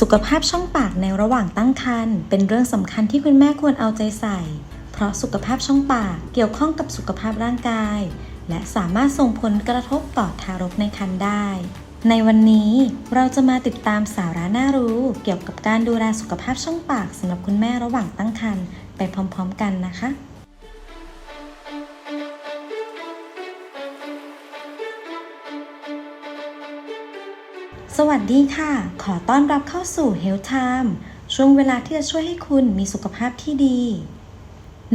สุขภาพช่องปากในระหว่างตั้งครรภ์เป็นเรื่องสำคัญที่คุณแม่ควรเอาใจใส่ เพราะสุขภาพช่องปากเกี่ยวข้องกับสุขภาพร่างกาย และสามารถส่งผลกระทบต่อทารกในครรภ์ได้ ในวันนี้เราจะมาติดตามสาระน่ารู้ เกี่ยวกับการดูแลสุขภาพช่องปากสำหรับคุณแม่ระหว่างตั้งครรภ์ไปพร้อม ๆ กันนะคะ สวัสดีค่ะ ขอต้อนรับเข้าสู่ Health Time ช่วงเวลาที่จะช่วยให้คุณมีสุขภาพที่ดี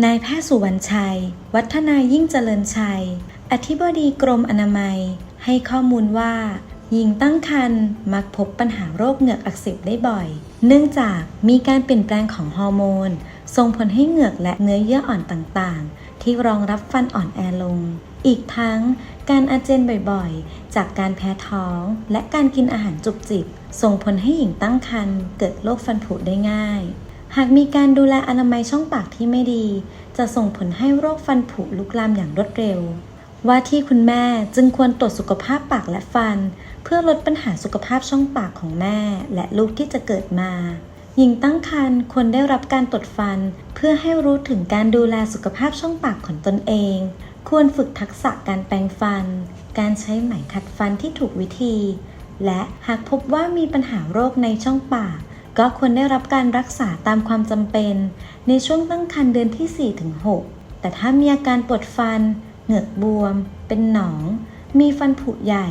นายแพทย์สุวรรณชัย วัฒนายิ่งเจริญชัย อธิบดีกรมอนามัย ให้ข้อมูลว่า หญิงตั้งครรภ์มักพบปัญหาโรคเหงือกอักเสบได้บ่อย เนื่องจากมีการเปลี่ยนแปลงของฮอร์โมน ส่งผลให้เหงือกและเนื้อเยื่ออ่อนต่างๆ ที่รองรับฟันอ่อนแอลง อีกทั้งการอาเจียนบ่อยๆ จากการแพ้ท้องและการกินอาหารจุกจิกส่งผลให้หญิงตั้งครรภ์เกิดโรคฟันผุได้ง่าย หากมีการดูแลอนามัยช่องปากที่ไม่ดี จะส่งผลให้โรคฟันผุลุกลามอย่างรวดเร็ว ว่าที่คุณแม่จึงควรตรวจสุขภาพปากและฟัน เพื่อลดปัญหาสุขภาพช่องปากของแม่ และลูกที่จะเกิดมาหญิงตั้งครรภ์ควรได้รับการตรวจฟัน เพื่อให้รู้ถึงการดูแลสุขภาพช่องปากของตนเอง ควรฝึกทักษะการแปรงฟัน การใช้ไหมขัดฟันที่ถูกวิธี และหากพบว่ามีปัญหาโรคในช่องปาก ก็ควรได้รับการรักษาตามความจำเป็น ในช่วงตั้งครรภ์เดือนที่ 4-6 แต่ถ้ามีอาการปวดฟัน เหงือกบวม เป็นหนอง มีฟันผุใหญ่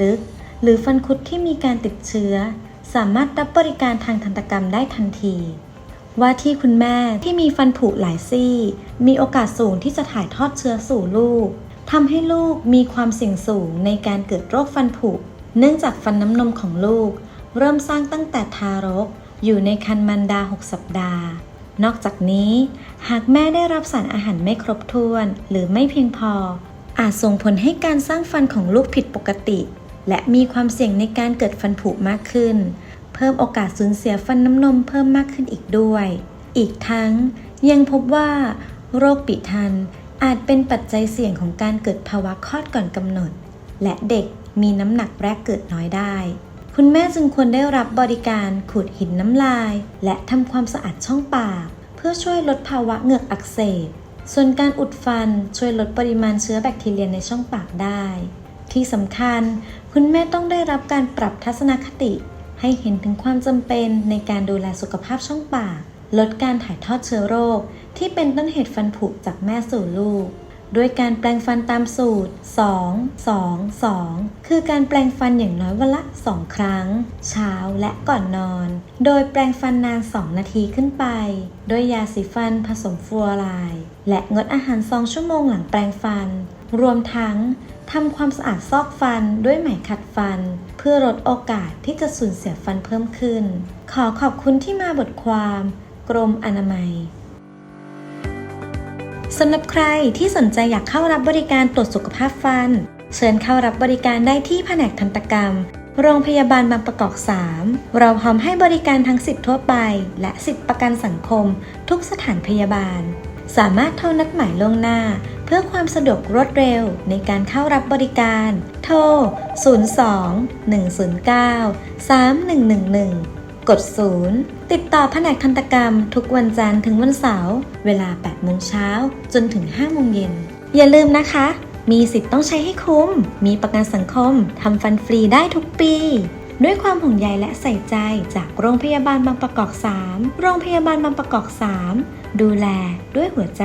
ลึก หรือฟันคุดที่มีการติดเชื้อ สามารถรับบริการทางทันตกรรมได้ทันที ว่าที่คุณแม่ที่มีฟันผุหลายซี่ มีโอกาสสูงที่จะถ่ายทอดเชื้อสู่ลูกทำให้ลูกมีความเสี่ยงสูงในการเกิดโรคฟันผุ เนื่องจากฟันน้ำนมของลูก เริ่มสร้างตั้งแต่ทารก อยู่ในครรภ์มารดา 6 สัปดาห์ นอกจากนี้ หากแม่ได้รับสารอาหารไม่ครบถ้วน หรือไม่เพียงพอ อาจส่งผลให้การสร้างฟันของลูกผิดปกติ และมีความเสี่ยงในการเกิดฟันผุมากขึ้น เพิ่มโอกาสสูญเสียฟันน้ำนมเพิ่มมากขึ้นอีกด้วย อีกทั้งยังพบว่า โรคปิทันอาจเป็นปัจจัยเสี่ยงของการเกิดภาวะคลอดก่อนกำหนด และเด็กมีน้ำหนักแรกเกิดน้อยได้ คุณแม่จึงควรได้รับบริการขูดหินน้ำลาย และทำความสะอาดช่องปาก เพื่อช่วยลดภาวะเหงือกอักเสบ ส่วนการอุดฟันช่วยลดปริมาณเชื้อแบคทีเรียในช่องปากได้ ที่สำคัญ คุณแม่ต้องได้รับการปรับทัศนคติ ให้เห็นถึงความจำเป็นในการดูแลสุขภาพช่องปาก ลดการถ่ายทอดเชื้อโรค ที่เป็นต้นเหตุฟันผุจากแม่สู่ลูก ด้วยการแปลงฟันตามสูตร 2 2 2 คือการแปลงฟันอย่างน้อยวันละ 2 ครั้ง เช้าและก่อนนอน โดยแปลงฟันนาน 2 นาทีขึ้นไปโดยยาสีฟันผสมฟลูออไรด์และงดอาหาร 2 ชั่วโมงหลังแปลงฟัน รวมทั้ง ทำความสะอาดซอกฟันด้วยไหมขัดฟัน เพื่อลดโอกาสที่จะสูญเสียฟันเพิ่มขึ้น ขอขอบคุณที่มาบทความ กรมอนามัยสำหรับใครที่สนใจอยากเข้ารับบริการตรวจสุขภาพฟัน เชิญเข้ารับบริการได้ที่แผนกทันตกรรม โรงพยาบาลบางประกอบ 3 เราพร้อมให้บริการทั้งสิทธิ์ทั่วไป และสิทธิประกันสังคม ทุกสถานพยาบาล สามารถโทรนัดหมายล่วงหน้า เพื่อความสะดวกรวดเร็วในการเข้ารับบริการ โทร 02 109 3111 กด 0 ติดต่อแผนกทันตกรรม ทุกวันจันทร์ถึงวันเสาร์เวลา 8 โมงเช้าจนถึง 5 โมงเย็น อย่าลืมนะคะ มีสิทธิ์ต้องใช้ให้คุ้ม มีประกันสังคมทำฟันฟรีได้ทุกปี ด้วยความห่วงใยและใส่ใจจากโรงพยาบาลบางประกอบ 3 โรงพยาบาลบางประกอบ 3 ดูแลด้วยหัวใจ